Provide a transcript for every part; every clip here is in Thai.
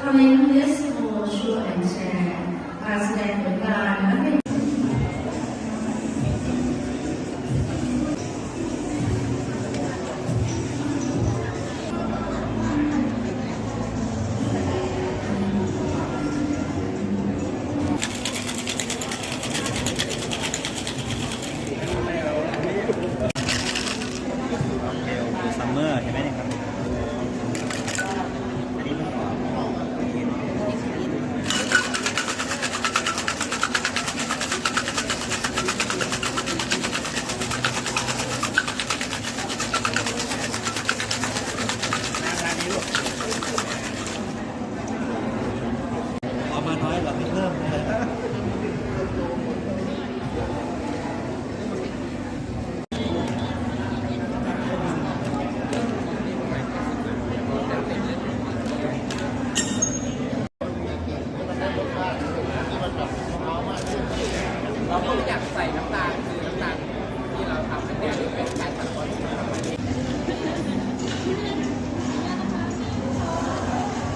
Coming this will show and share as then the God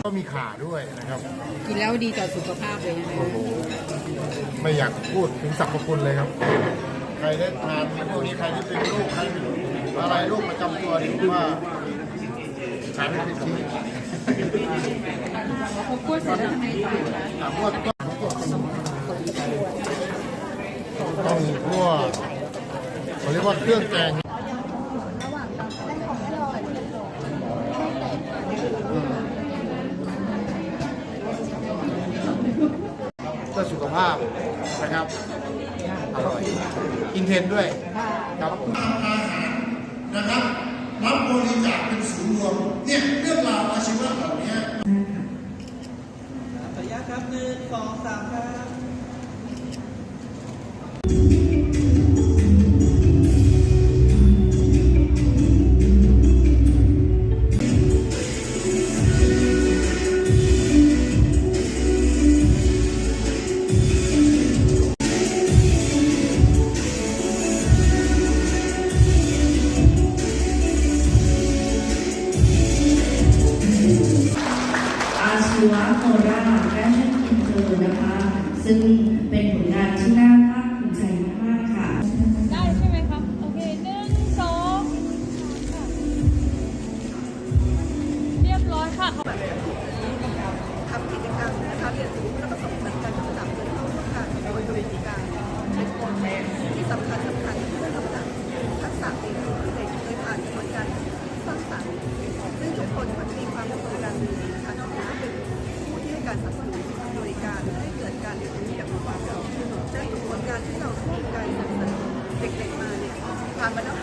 ก็มีขาด้วยนะครับ กินแล้วดีต่อสุขภาพเลยนะโอ้โหไม่อยากพูดถึงสรรพคุณเลยครับ ใครได้ทานพวกนี้ใครที่เป็นโรคใครอะไรโรคประจำตัวนี่ผมว่าใช้ไม่ได้ที่เขาพูดเสร็จแล้วทำไมต่อคะถามว่าต้องพวกเขาเรียกว่าเครื่องแกง ภาพนะครับอร่อยกินเทนด้วยครับนะครับรับบริจาคเป็นศูนย์รวมเนี่ยเรื่องราวอาชีวะเหล่านี้ขออนุญาตครับหนึ่งสองสามครับ ซึ่งเป็นผลงานที่น่าภาคภูมิใจมากๆค่ะ ได้ใช่ไหมคะโอเคหนึ่งสองสามค่ะเรียบร้อยค่ะ ทำกิจกรรมนะคะเรียนรู้และก็ส่งเสริมการพัฒนาเพื่อเข้าร่วมกันโดยบริการใช้คนที่ ความเราในกระบวนการที่เราร่วมกันสนับ